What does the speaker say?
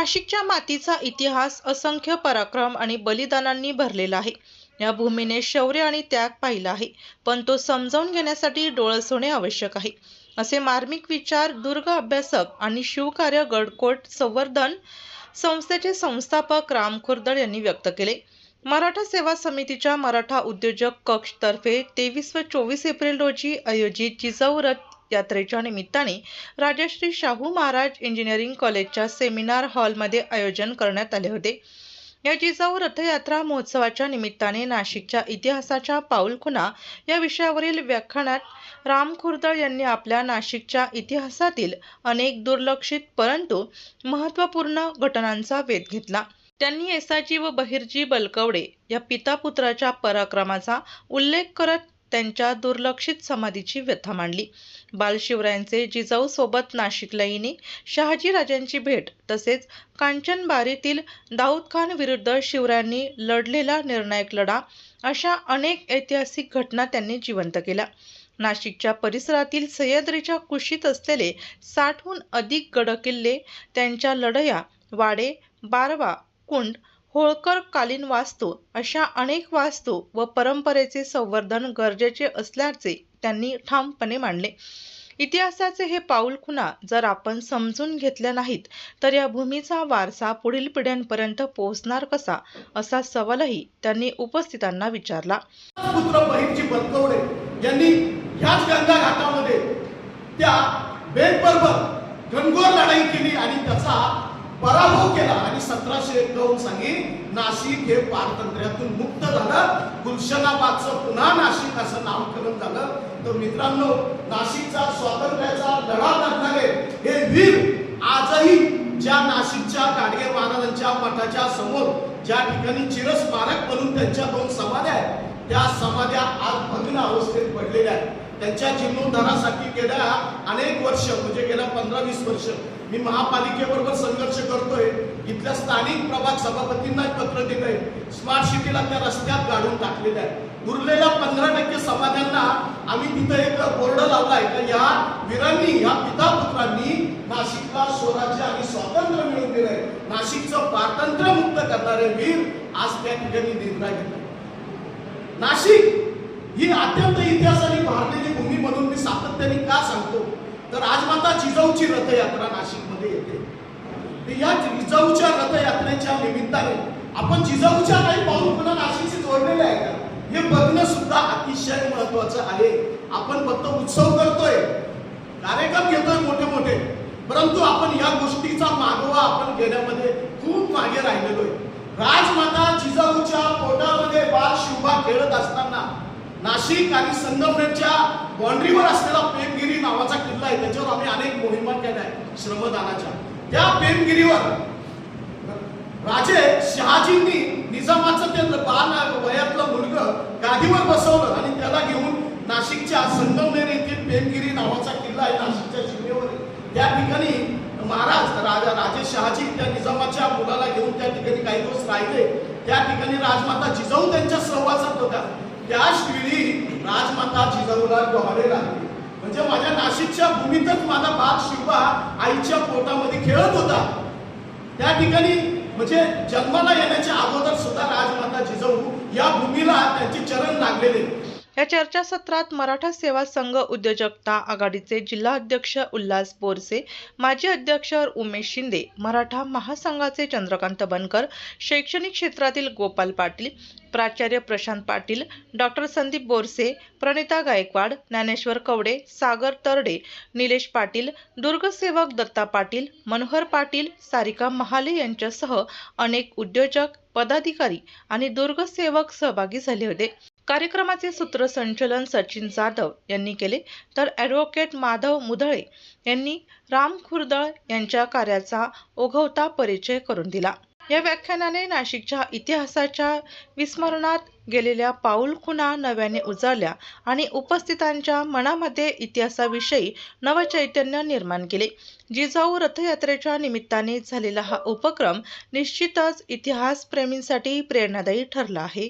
नाशिकच्या मातीचा इतिहास असंख्य पराक्रम आणि बलिदानांनी भरलेला आहे. या भूमीने शौर्य आणि त्याग पाहिला आहे पण तो समजावून घेण्यासाठी डोळसवणे आवश्यक आहे. असे मार्मिक विचार दुर्ग अभ्यासक आणि शिवकार्य गडकोट संवर्धन संस्थेचे संस्थापक राम खुर्दळ यांनी व्यक्त केले. मराठा सेवा समितीच्या मराठा उद्योजक कक्षतर्फे तेवीस व चोवीस एप्रिल रोजी आयोजित जिजाऊ रथ यात्रेच्या निमित्ताने राजश्री शाहू महाराज इंजिनिअरिंग कॉलेजच्या सेमिनार हॉलमध्ये आयोजन करण्यात आले होते. या जिजाऊ रथयात्रा महोत्सवाच्या निमित्ताने नाशिकच्या इतिहासाच्या पाऊलखुणा या विषयावरील व्याख्यानात राम खुर्दळ यांनी आपल्या नाशिकच्या इतिहासातील अनेक दुर्लक्षित परंतु महत्त्वपूर्ण घटनांचा वेध घेतला. त्यांनी येसाजी व बहिर्जी बलकवडे या पिता पुत्राच्या पराक्रमाचा उल्लेख करत त्यांच्या दुर्लक्षित समाधीची व्यथा मांडली. बालशिवरायांचे जिजाऊ सोबत नाशिकला येणे शहाजी राजांची भेट तसेच कांचनबारीतील दाऊद खान विरुद्ध शिवरायांनी लढलेला निर्णायक लढा अशा अनेक ऐतिहासिक घटना त्यांनी जिवंत केल्या. नाशिकच्या परिसरातील सह्याद्रीच्या कुशीत असलेले साठहून अधिक गडकिल्ले त्यांच्या लढया वाडे बारवा कुंड होळकर कालीन वास्तू अशा अनेक वास्तू व परंपरेचे संवर्धन गरजेचे असल्याचे त्यांनी ठामपणे मांडले. इतिहासाचे हे पाऊल खुणा जर आपण समजून घेतल्या नाहीत तर या भूमीचा वारसा पुढील पिढ्यांपर्यंत पोहोचणार कसा असा सवालही त्यांनी उपस्थितांना विचारला. पुत्र बहिरजी बलकवडे यांनी ह्याच गंगा घाटामध्ये त्या बेटबरोबर घनघोर लढाई केली आणि त्याचा पराभव केला आणि सतराशे एकावन्न साली नाशिक हे पारतंत्र्यातून मुक्त झालं. गुलशनाबादचं पुन्हा नाशिक असं नामकरण झालं. तर मित्रांनो नाशिकचा स्वातंत्र्याचा लढा लढणारे हे वीर आजही ज्या नाशिकच्या गाडगे महाराजांच्या मठाच्या समोर ज्या ठिकाणी चिरस्मारक म्हणून त्यांच्या दोन समाध्या आहेत त्या समाध्या आज भग्न अवस्थेत पडलेल्या आहेत. त्यांच्या जीर्णोद्धारासाठी गेल्या अनेक वर्ष म्हणजे गेल्या पंधरा वीस वर्ष मी महापालिकेबरोबर संघर्ष करतोय. इथल्या स्थानिक प्रभाग सभापतींना पत्र दिलंय. स्मार्ट सिटीला त्या रस्त्यात गाडून टाकलेल्या आहे. उरलेल्या पंधरा टक्के समाजांना आम्ही तिथं एक बोर्ड लावलाय. तर या वीरांनी या पिता पुत्रांनी नाशिकला स्वराज्य आणि स्वातंत्र्य मिळवून दिलंय. नाशिकचं पारतंत्र्य मुक्त करणारे वीर आज त्या ठिकाणी निर्णय घेतला नाशिक ही अत्यंत इतिहासाने भारलेली भूमी म्हणून मी सातत्याने का सांगतो? तर आज माता जिजाऊची रथयात्रा नाशिकमध्ये येते. या जिजाऊच्या रथयात्रेच्या निमित्ताने आपण जिजाऊच्या काही पाहून नाशिकशी जोडलेले आहे का? हे बघणं सुद्धा अतिशय महत्वाचं आहे. आपण फक्त उत्सव करतोय कार्यक्रम घेतोय मोठे मोठे परंतु आपण या गोष्टीचा मागोवा आपण घेण्यामध्ये खूप मागे राहिलेलो आहे. राजमाता जिजाऊच्या पोटामध्ये बाल शिवबा खेळत असताना नाशिक आणि संगमनेरच्या बाँड्रीवर असलेला पेमगिरी नावाचा किल्ला आहे त्याच्यावर आम्ही अनेक मोहिमा केल्या आहेत श्रमदानाच्या. त्या पेमगिरीवर राजे शहाजींनी निजामाचं ते बाल वयातलं मुलगं गादीवर बसवलं आणि त्याला घेऊन नाशिकच्या संगमनेर येथील पेमगिरी नावाचा किल्ला आहे नाशिकच्या सीमेवर त्या ठिकाणी महाराज राजा राजे शहाजी त्या निजामाच्या मुलाला घेऊन त्या ठिकाणी काही दिवस राहिले. त्या ठिकाणी राजमाता जिजाऊ त्यांच्या सहवासात होत्या. त्याच वेळी राजमाता जिजाऊला डोहाळे लागली. म्हणजे माझ्या नाशिकच्या भूमीतच माझा बाग शिवबा आईच्या पोटामध्ये खेळत होता. त्या ठिकाणी म्हणजे जन्माला येण्याच्या अगोदर सुद्धा राजमाता जिजाऊ या भूमीला त्यांचे चरण लागलेले. या चर्चासत्रात मराठा सेवा संघ उद्योजकता आघाडीचे जिल्हा अध्यक्ष उल्हास बोरसे माजी अध्यक्ष उमेश शिंदे मराठा महासंघाचे चंद्रकांत बनकर शैक्षणिक क्षेत्रातील गोपाल पाटील प्राचार्य प्रशांत पाटील डॉक्टर संदीप बोरसे प्रणिता गायकवाड ज्ञानेश्वर कवडे सागर तरडे निलेश पाटील दुर्गसेवक दत्ता पाटील मनोहर पाटील सारिका महाले यांच्यासह अनेक उद्योजक पदाधिकारी आणि दुर्गसेवक सहभागी झाले होते. कार्यक्रमाचे सूत्रसंचलन सचिन जाधव यांनी केले. तर ॲडव्होकेट माधव मुधळे यांनी राम खुर्दळ यांच्या कार्याचा ओघवता परिचय करून दिला. या व्याख्यानाने नाशिकच्या इतिहासाच्या विस्मरणात गेलेल्या पाऊल खुणा नव्याने उजाळल्या आणि उपस्थितांच्या मनामध्ये इतिहासाविषयी नवचैतन्य निर्माण केले. जिजाऊ रथयात्रेच्या निमित्ताने झालेला हा उपक्रम निश्चितच इतिहासप्रेमींसाठी प्रेरणादायी ठरला आहे.